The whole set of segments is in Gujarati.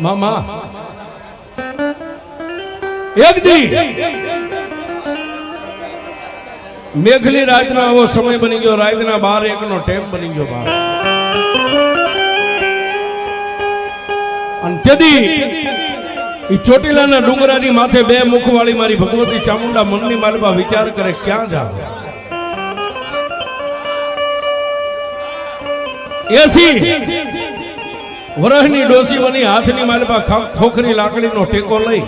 મામા. એક દી મેઘલી રાતનો આવો સમય બની ગયો. રાતના બાર એકનો ટેમ બની ગયો બાર. અને તેથી એ ચોટીલાના ડુંગરાની માથે બે મુખવાળી મારી ભગવતી ચામુંડા મનની માલમાં વિચાર કરે, ક્યાં જાવ? એસી. વરહની ડોસી બની હાથની માલપા ખોખરી લાકડીનો ટેકો લઈ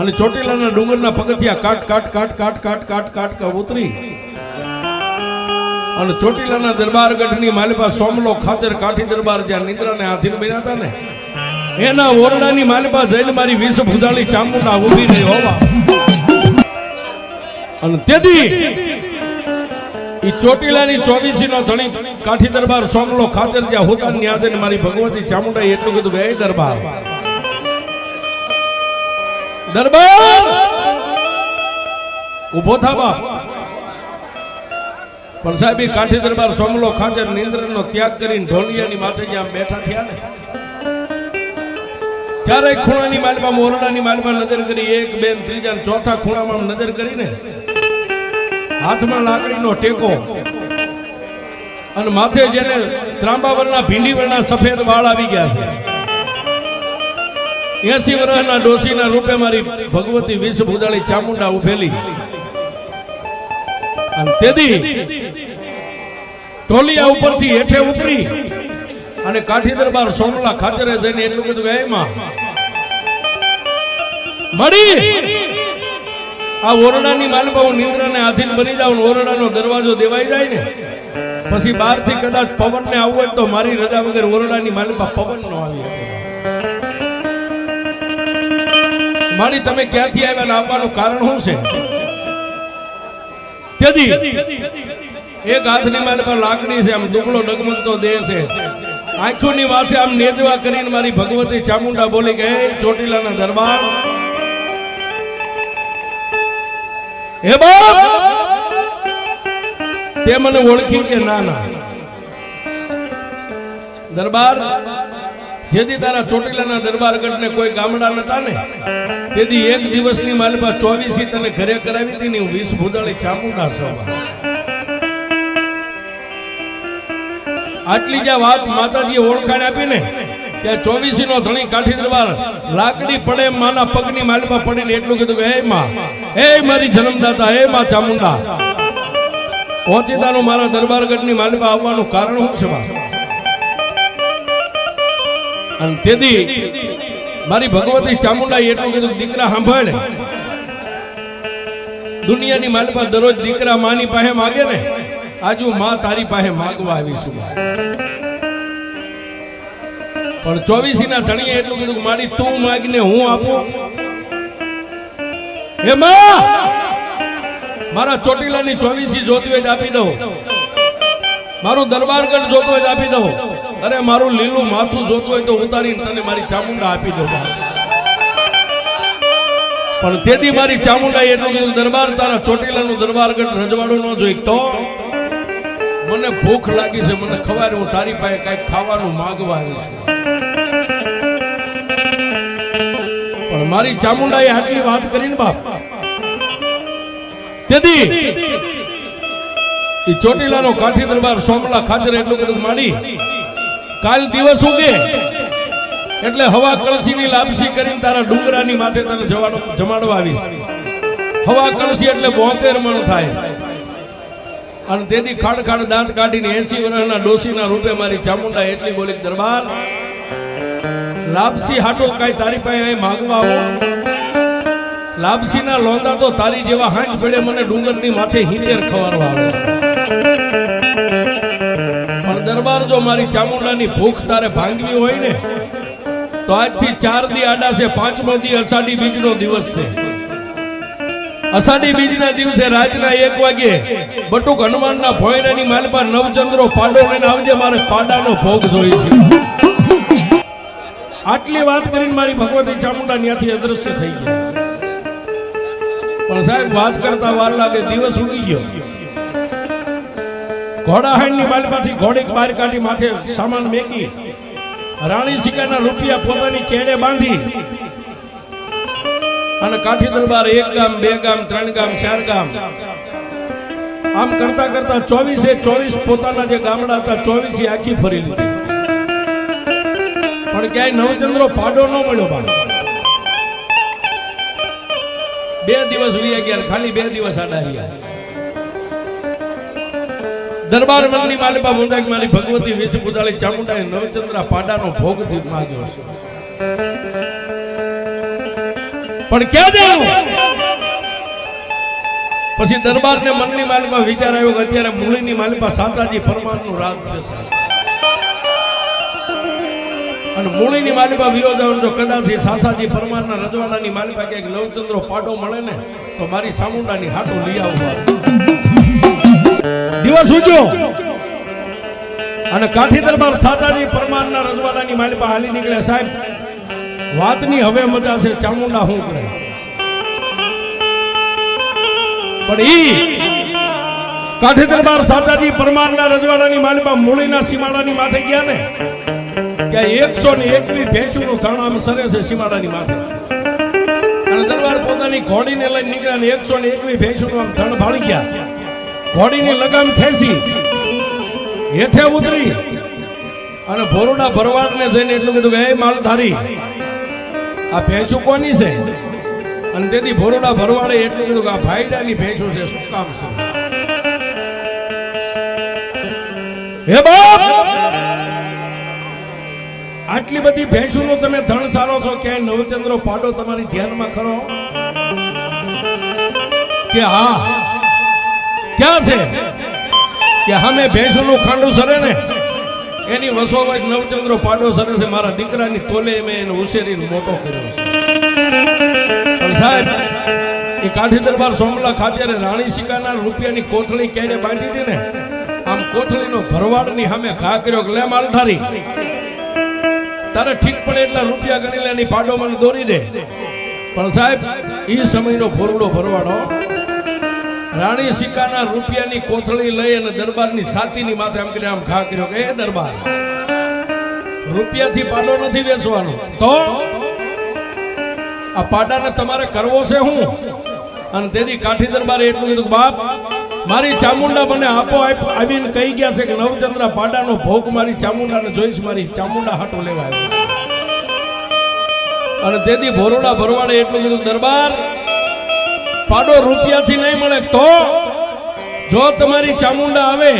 અને ચોટીલાના ડુંગરના પગથિયા કાટ કાટ કાટ કાટ કાટ કાટ કાટ કા ઉતરી. અને ચોટીલાના દરબારગઢની માલપા સોમલો ખાતર કાઠી દરબાર જ્યાં નિદ્રાને હાથીને બન્યા હતા ને, એના ઓરડાની માલપા જઈને મારી વિષ ભૂજાળી ચામુંડા ઊભી રહી હોવા. અને તેથી ચોટીલાની ચોવીસી નો ધણી કાઠી દરબાર સોમલો ખાતર જ્યાં હોતા ન્યાદે મારી ભગવતી ચામુંડા એટલું કીધું કે દરબાર. દરબાર! ઊભો થા પણ સાહેબ કાઠી દરબાર સોમલો ખાતર નિંદ્રનો ત્યાગ કરીને ઢોલિયાની માથે જ્યાં બેઠા થયા ને ચારે ખૂણાની માલમાં મોરડાની માલમાં નજર કરી, એક બેન ત્રીજા ચોથા ખૂણામાં નજર કરીને હાથમાં લાકડીનો ટેકો અને માથે જેને ત્રાંબાવરના ભીંડીવરના સફેદ વાળ આવી ગયા છે. એસી વર્ષના ડોશીના રૂપે મારી ભગવતી વિષ ભૂજાળી ચામુંડા ઉભેલી. તેથી ટોલિયા ઉપરથી હેઠે ઉતરી અને કાઠી દરબાર સોમલા ખાતરે જઈને એટલું બધું કે મળી! આ ઓરડાની માલમાં હું નિંદ્રાને આધીન બની જાઉં ઓરડાનો દરવાજો દેવાઈ જાય ને. પછી બહારથી કદાચ પવન ને આવવું હોય તો મારી રજા વગર ઓરડાની માલમાં પવન નો આવી મારી તમે ક્યાંથી આવ્યા આવવાનું કારણ શું છે? એક હાથની મારી પર લાકડી છે, આમ દુબળો ડગમગતો દેહ છે. આંખોની માથે આમ નેજવા કરીને મારી ભગવતી ચામુંડા બોલી ગઈ ચોટીલાના દરબાર હે બાપ! તે મને ઓળખી કે ના ના દરબાર, જેથી તારા ચોટીલાના દરબારગઢને કોઈ ગામડા નતા ને, તેથી એક દિવસની માલપા ચોવીસી તને ઘરે કરાવી હતી ને વીસ ભૂદાળી ચામુંડા સવા. આટલી જ્યાં વાત માતાજીએ ઓળખાણ આપી ને ત્યાં ચોવીસી નો ધણી કાઠી દરબાર લાકડી પડે માના પગની માલમાં પડીને એટલું કીધું કે, હે માં, હે મારી જન્મદાતા, હે માં ચામુંડા. ઓચિતાનું મારા દરબારગઢની માલમાં આવવાનું કારણ શું છે અને તેથી મારી ભગવતી ચામુંડા એટલું કીધું દીકરા, સાંભળે. દુનિયાની માલમાં દરરોજ દીકરા માની પાસે માગે ને, આજુ માં તારી પાસે માગવા આવીશું પણ ચોવીસી ના ધણીએ એટલું કીધું મારી તું માગને હું આપું? હે માં! મારા ચોટીલાની ચોવીસી જોતી હોય આપી દઉં. મારું દરબારગઢ જોતું હોય આપી દઉં. અરે, મારું લીલું માથું જોતું હોય તો ઉતારીને તને મારી ચામુંડા આપી દઉં પણ તેથી મારી ચામુંડા એટલું કીધું દરબાર, તારા ચોટીલાનું દરબારગઢ રજવાડું ન જોઈ. તો? મને ભૂખ લાગી છે, મને ખબર હું તારી પાસે કંઈક ખાવાનું માગવા આવી છું. મારી ચામુંડાએ આટલી વાત કરીને બાપ. તેથી ઈ ચોટીલાનો કાઠી દરબાર સોમલા ખાતર એટલું બધું માડી કાલ દિવસ ઉગે એટલે હવા કળશીની લાપસી કરીને તારા ડુંગરાની માથે તને જમાડવા આવીશ. હવા કળશી એટલે બોતેર મણ થાય. અને તેથી ખાડ ખાડ દાંત કાઢીને એસી વર્ષના ડોશીના રૂપે મારી ચામુંડા એટલી બોલી દરબાર લાપસી હાટો કાંઈ તારી પાસે માગવા આવો. લાપસીના લોંદા તો તારી જેવા હાંજ પડે મને ડુંગરની માથે હિંતેર ખવારવા આવે પણ દરબાર જો મારી ચામુંડાની ભૂખ તારે ભાંગવી હોય ને, તો આજથી ચાર દી આડા છે, પાંચમો દી અષાઢી બીજનો દિવસ છે. અષાઢી બીજના દિવસે રાતના એક વાગે બટુક હનુમાનના ભોયરાની માલપા નવચંદ્રો પાડો લઈને આવજે, મારે પાડાનો ભોગ જોઈ છે આટલી વાત કરીને મારી ભગવતી ચામુંડા ત્યાંથી અદ્રશ્ય થઈ ગયા પણ સાહેબ, વાત કરતા વાર લાગે, દિવસ ઉગી ગયો. ઘોડાહાણની માલમાંથી ઘોડીક બહાર કાઢી માથે સામાન મેકી, રાણી સિકાના રૂપિયા પોતાની કેડે બાંધી અને કાઠી દરબાર એક ગામ, બે ગામ, ત્રણ ગામ, ચાર ગામ. આમ કરતા કરતા ચોવીસે ચોવીસ પોતાના જે ગામડા હતા, ચોવીસે આખી ફરી લીધી. પણ ક્યાંય નવચંદ્રો પાડો ન મળ્યો ભાઈ બે દિવસ રહ્યા ગયા ખાલી બે દિવસ આડા રહ્યા. દરબાર મંદિર મારી મુંદાક મારી ભગવતી વિષ પુજાળી ચામુંડાએ નવચંદ્રા પાડાનો ભોગથી માગ્યો છે. પણ ક્યાં જાઉં પછી દરબાર ને મનની માલમાં વિચાર આવ્યો અત્યારે મૂળીની માલમાં સાતાજી ફરમાનનું રાજ છે સાહેબ. અને મૂળીની માલિપા વિયો જાવ જો કદાચ સાસાજી પરમારના રજવાડાની માલિપા ક્યાંક નવચંદ્રો પાડો મળે ને, તો મારી સામુંડાની હાટું લઈ આવવા. દિવસ ઉગ્યો. અને કાઠી દરબાર સાતાજી પરમારના રજવાડાની માલિપા હાલી નીકળે સાહેબ. વાતની હવે મજા છે, ચામુંડા હું કરે. પણ ઈ કાઠી દરબાર સાતાજી પરમારના રજવાડાની માલિપા મૂળીના સીમાડાની માથે ગયા ને ત્યાં એકસો ને એકવીસ ભેંસુનું ધણ આમ સરે છે સીમાડાની માથે. દરબાર પોતાની ઘોડીને લઈને નીકળ્યા ને એકસો ને એકવીસ ભેંસુનું આમ ધણ ભાળી ગયા. ઘોડીની લગામ ખેંચી, હેઠે ઉતરી અને ભોરડા ભરવાડને જઈને એટલું કીધું કે, એ માલધારી, આ ભેંસુ કોની છે? અને તેથી ભોરોડા ભરવાડે એટલું કીધું કે, આ ભાઈડાની ભેંસુ છે, શું કામ છે? હે બાપ! આટલી બધી ભેંસુનો તમે ધણ સારો છો ક્યાંય નવચંદ્રો પાડો તમારી ધ્યાનમાં ખરો? કે હા? ક્યાં છે? કે અમે ભેંસુનું ખાંડું સરે ને? એની વસોવચ નવચંદ્રો પાડો સરે છે. મારા દીકરાની તોલે મેં એને ઉછેરીને મોટો કર્યો છે. સાહેબ, એ કાઠી દરબાર સોમલા ખાતે રાણી સિકાના રૂપિયાની કોથળી ક્યારે બાંધી હતી ને? આમ કોથળીનો ભરવાડની સામે ઘા કર્યો લે માલધારી તારે ઠીક પડે એટલા રૂપિયા ગણી લે એની પાડો મને દોરી દે. પણ સાહેબ એ સમયનો ભોરડો ભરવાડો. રાણી સિક્કાના રૂપિયાની કોથળી લઈ અને દરબારની સાતીની માથે આમ કરીને આમ ઘા કર્યો કે, એ દરબાર, રૂપિયાથી પાડો નથી બેસવાનો તો આ પાડાને તમારે કરવો છે હું? અને તેથી કાઠી દરબારે એટલું કીધું બાપ મારી ચામુંડા મને આપો આવીને કહી ગયા છે કે નવચંદ્ર પાડાનો ભોગ મારી ચામુંડાને જોઈશ, મારી ચામુંડા હાટો લેવા અને તેથી ભોરોડા ભરવાડે એટલું કીધું દરબાર, પાડો રૂપિયાથી નહીં મળે તો જો તમારી ચામુંડા આવે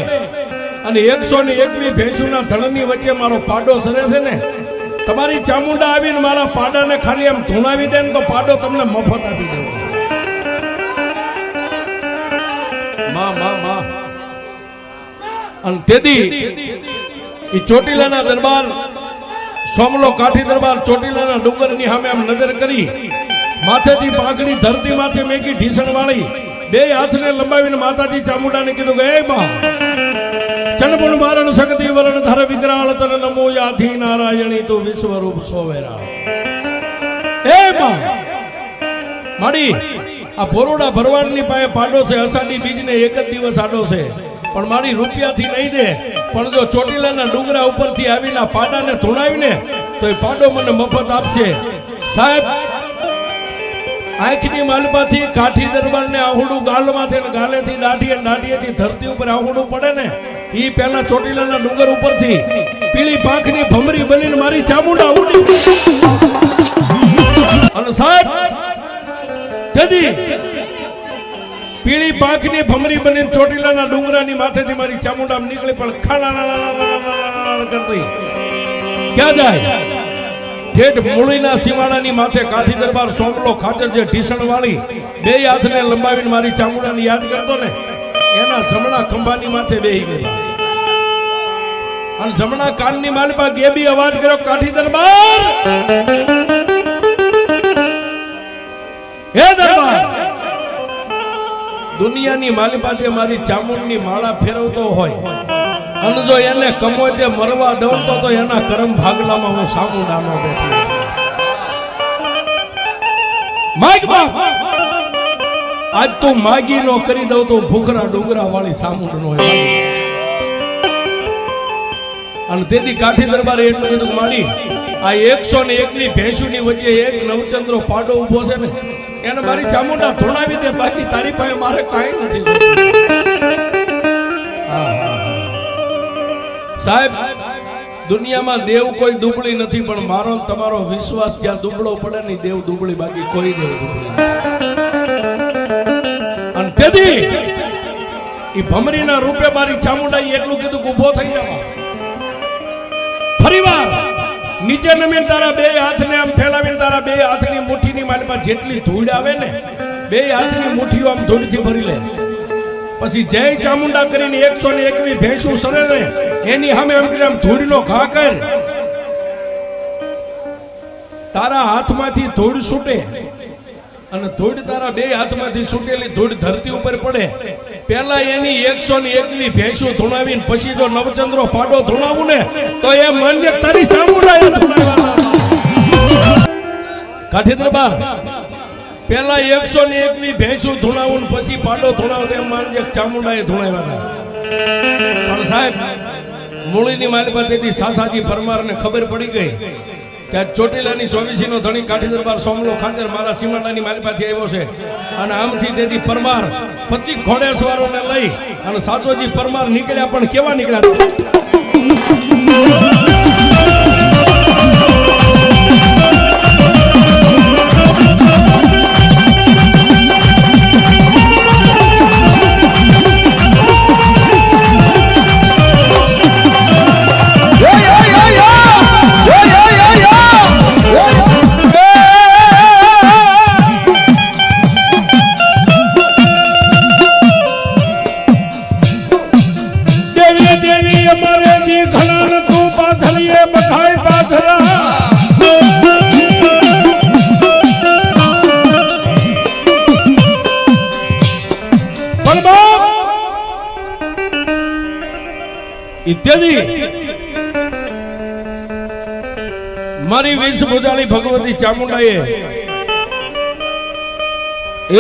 અને એકસો ને એકવી ભેંસુના ધણની વચ્ચે મારો પાડો સરે છે ને, તમારી ચામુંડા આવીને મારા પાડાને ખાલી આમ ધૂણાવી દે ને તો પાડો તમને મફત આપી દેવો. માં માં અને તેથી એ ચોટીલાના દરબાર, સોમલો કાઠી દરબાર ચોટીલાના ડુંગરની સામે આમ નજર કરી, માથેથી પાઘડી ધરતી માથે મેકી ઢીસણ વાળી બે હાથને લંબાવીને માતાજી ચામુંડાને કીધું કે, એ બા ચંડપુન મારણ શક્તિ વરણ ધર વિકરાળ તન નમો યાથી નારાયણી તું વિશ્વરૂપ સોવેરા. એ બા, માડી આ ભોરોડા ભરવાડની પાસે પાડો છે, અષાઢી બીજને એક જ દિવસ આડો છે. પણ મારી રૂપિયાથી નહીં દે, પણ જો ચોટીલાના ડુંગરા ઉપરથી આવીને પાડાને ધૂણાવીને, તો એ પાડો મને મફત આપશે. સાહેબ, આંખની માલપાથી કાઠી દરબારને આહુડું ગાલમાંથી ને ગાલેથી, દાઢીએ દાઢીએથી ધરતી ઉપર આહુડું પડે ને એ પહેલા ચોટીલાના ડુંગર ઉપરથી પીળી પાંખની ભમરી બનીને મારી ચામુંડા ઉડી. અને સાહેબ તેથી પીળી પાંખની ભમરી બનીને ચોટીલાના ડુંગરાની માથેથી મારી ચામુંડા નીકળી પણ ખાડા કરતી. ક્યાં જાય? ઠેઠ મૂળીના સીમાડાની માથે કાઠી દરબાર સોંપલો ખાતર જે ઢીસણ વાળી બે હાથને લંબાવીને મારી ચામુંડાને યાદ કરતો ને, એના જમણા ખંભાની માથે બેહી ગઈ અને જમણા કાનની માલપા ગેબી અવાજ કર્યો, કાઠી દરબાર! હે દરબાર. દુનિયાની માલિપાથી મારી ચામુંડની માળા ફેરવતો હોય અને જો એને કમો તે મરવા દઉં તો એના કરમ ભાગલામાં હું માગ બાપ. આજ તું માગી નો કરી દઉં તો ભૂખરા ડુંગરા વાળી સામુંડ નો અને તેથી કાઠી દરબારે એટલું કીધું માળી આ એકસો ને એકની ભેંસુની વચ્ચે એક નવચંદ્રો પાડો ઊભો છે ને એને મારી ચામુંડા ધોણાવી દે બાકી તારી પાસે મારે કાંઈ નથી. સાહેબ, દુનિયામાં દેવ કોઈ દુબળી નથી, પણ મારો તમારો વિશ્વાસ જ્યાં દુબળો પડે ને દેવ દુબળી, બાકી કોઈ દેવ દુબળી. અને તેથી એ ભમરીના રૂપે મારી ચામુંડા એટલું કીધું ઊભો થઈ જવા ફરીવાર નીચે નમીને તારા બે હાથને આમ ફેલાવીને તારા બે હાથની મુઠ્ઠીની માલમાં જેટલી ધૂળ આવે ને, બે હાથની મુઠ્ઠીઓ આમ ધૂળથી ભરી લે. પછી જય ચામુંડા કરીને એકસો ને એકવી ભેંસું સરે ને, એની સામે એમ કરી આમ ધૂળનો ઘા કર. તારા હાથમાંથી ધૂળ છૂટે અને ધૂળ તારા બે હાથમાંથી છૂટેલી ધૂળ ધરતી ઉપર પડે. પેલા એની એકસો ને એકવી ભેંસું ધૂણાવીને પછી જો નવચંદ્રો પાડો ધૂણાવું ને, તો એ માન્ય તારી ચામુંડા. કાઠી દરબાર પેલા એકસો ને એકવી ભેંસું ધૂણાવું પછી પાડો ધૂણાવું એમ માનજે ચામુંડા એ ધૂણાવ્યા પણ સાહેબ, મૂળીની માલિકા તેથી સાસાજી પરમારને ખબર પડી ગઈ. કે ચોટીલાની ચોવીસી નો ધણી કાઠી દરબાર સોમલો ખાતર મારા સીમાડાની પાસે આવ્યો છે. અને આમથી તેથી પરમાર પચીસ ઘોડેસવારોને લઈ અને સાચોજી પરમાર નીકળ્યા પણ કેવા નીકળ્યા? મારી વીસ ભુજાળી ભગવતી ચામુંડાએ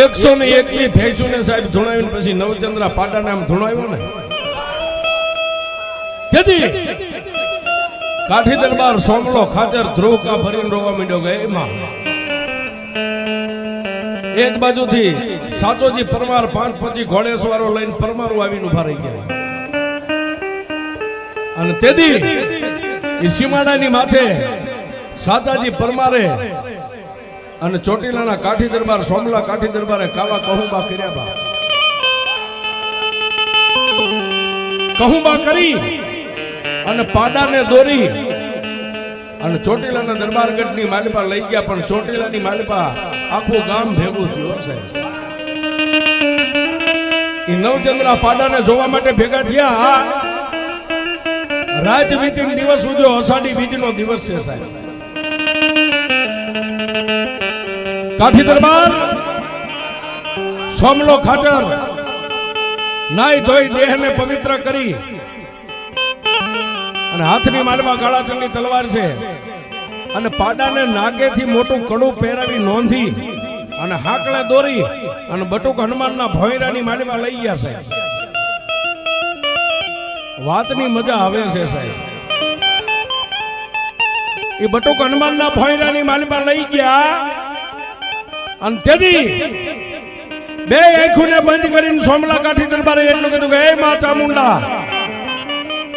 એકસો ને એકવી ભેંસું ને સાહેબ ધૂણાવ્યું પછી નવચંદ્રા પાટા નામ ધૂણાવ્યો ને. તેથી કાઠી દરબાર સોમલો ખાતર ધ્રુવ કા ભરીને રોવા માંડ્યો ગયો એમાં એક બાજુથી સાચોજી પરમાર પાંચ પછી ઘોડેસવારો લઈને પરમારો આવીને ઊભા રહી ગયા. અને તેથી એ સીમાડાની માથે સાતાજી પરમારે અને ચોટીલાના કાઠી દરબાર, સોમલા કાઠી દરબારે કાવા કહુંબા કર્યા બા. કહુંબા કરી અને પાડાને દોરી. અને ચોટીલાના દરબારગઢની માલિપા લઈ ગયા, પણ ચોટીલાની માલિપા આખું ગામ ભેગું થયું છે એ નવચંદ્રા પાડાને જોવા માટે ભેગા થયા. રાત વીતી દિવસ ઉજો અષાઢી બીજનો દિવસ છે સાહેબ. કાઠી દરબાર, સોમલો ખાતર નાઈ ધોઈ દેહને પવિત્ર કરી અને હાથની માલમાં કાળા ચંડી તલવાર છે. અને પાડાને નાગેથી મોટું કડું પહેરાવી નોંધી અને હાકલે દોરી અને બટુક હનુમાનના ભોયરાની માલમાં લઈ ગયા સાહેબ. વાતની મજા આવે છે સાહેબ. એ બટુક હનુમાનના ભોયરાની માલમાં લઈ ગયા અને તેથી બે આંખોને બંધ કરીને સોમલા કાઠી દરબારે એટલું કીધું કે, એ મા ચામુંડા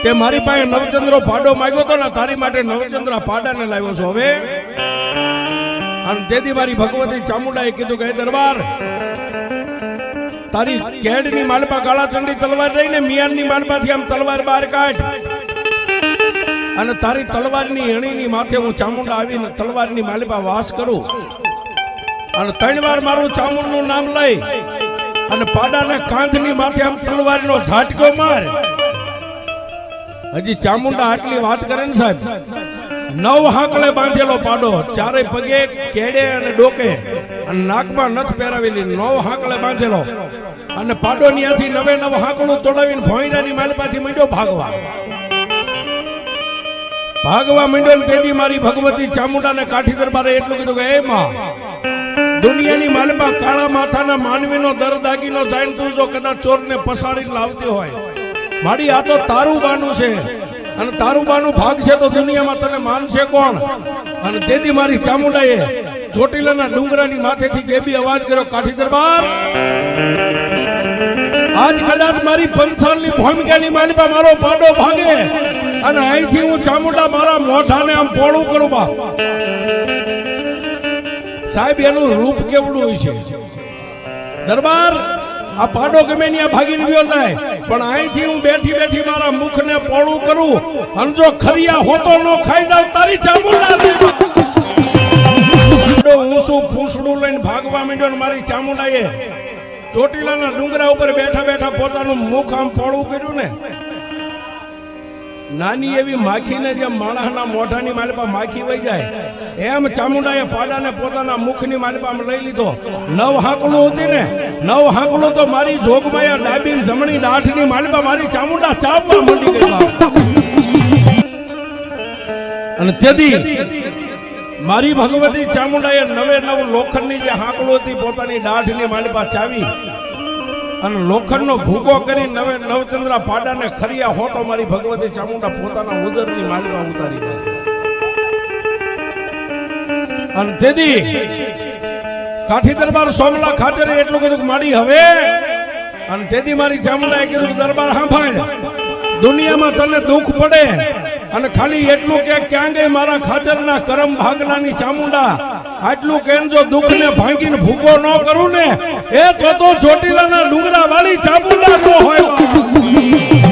તે મારી પાસે નવચંદ્રો પાડો માંગ્યો તો ને તારી માટે નવચંદ્ર પાડાને લાવ્યો છો હવે. અને તેથી મારી ભગવતી ચામુંડાએ કીધું કે દરબાર, તારી કેડની માલપા કાળાચંડી તલવાર રહીને મિયાનની માલપાથી આમ તલવાર બહાર કાઢ. અને તારી તલવારની એણીની માથે હું ચામુંડા આવીને તલવારની માલપા વાસ કરું. અને ત્રણ વાર મારું ચામુંડનું નામ લઈ અને પાડાને કાંધની માથે આમ તલવારનો ઝાટકો માર. હજી ચામુંડા આટલી વાત કરે ને સાહેબ. નવ હાંકળે બાંધેલો પાડો, ચારે પગે કેડે અને ડોકે અને નાકમાં નથ પહેરાવેલી, નવ હાંકળે બાંધેલો. અને પાડો ન્યાથી નવે નવ હાંકળું તોડાવીને ભોંયરાની માલપાથી મંડ્યો ભાગવા. ભાગવા મંડ્યો ને તેથી મારી ભગવતી ચામુંડાને કાઠી દરબારે એટલું કીધું કે, એ માં, દુનિયાની માલમાં કાળા માથાના માનવીનો દર દાગીનો જાણ તું જો કદાચ ચોરને પસાડીને લાવતી હોય મારી આ તો તારું બાનું છે. અને તારું બાનું ભાગ છે તો દુનિયામાં તને માનશે કોણ? અને તેથી મારી ચામુંડાએ ચોટીલાના ડુંગરાની માથેથી કેબી અવાજ કર્યો, કાઠી દરબાર. આજ કદાચ મારી પંચાલની ભૂમિકાની માલિકા મારો પાડો ભાગે અને અહીંથી હું ચામુંડા મારા મોઢાને આમ પોળું કરું, બા. સાહેબ, એનું રૂપ કેવડું છે? દરબાર આ પાડો ગમે ત્યાં ભાગીને ગયો જાય. પણ અહીંથી હું બેઠી બેઠી મારા મુખને પોળું કરું. અને જો ખરિયા હોતો નો ખાઈ જાવ તારી ચામુંડા. પાડો ઊંચું ફૂંસડું લઈને ભાગવા માંડ્યો મારી ચામુંડાએ. ચોટીલાના ડુંગરા ઉપર બેઠા બેઠા પોતાનું મુખ આમ પોળું કર્યું ને. નાની એવી માખીને જેમ માણસના મોઢાની માલપા માખી વહી જાય, એમ ચામુંડાએ પાડાને પોતાના મુખની માલપામાં લઈ લીધો નવ હાંકડું હતી ને, નવ હાંકડું તો મારી જોગમાં ડાબી જમણી દાઠની માલિપા મારી ચામુંડા ચાપવા મંડી ગઈ. અને તેથી મારી ભગવતી ચામુંડાએ નવે નવ લોખંડની જે હાંકડું હતી, પોતાની દાઢની માલપા ચાવી અને લોખંડનો ભૂકો કરી નવે નવચંદ્રા પાડાને ખરિયા હોટો મારી ભગવતી ચામુંડા પોતાના ઉદરની માલમાં ઉતારી દે અને તેથી કાઠી દરબાર સોમલા ખાતરે એટલું કીધું મારી હવે. અને તેથી મારી ચામુંડાએ કીધું દરબાર સાંભળ, દુનિયામાં તને દુઃખ પડે. અને ખાલી એટલું કે ક્યાં ગઈ મારા ખાચરના કરમ ભાગલાની ચામુંડા આટલું કેમ જો દુઃખને ભાંગીને ભૂકો ન કરું ને એ તો તો ચોટીલાના ડુંગરા વાળી ચામુંડા નો હોય.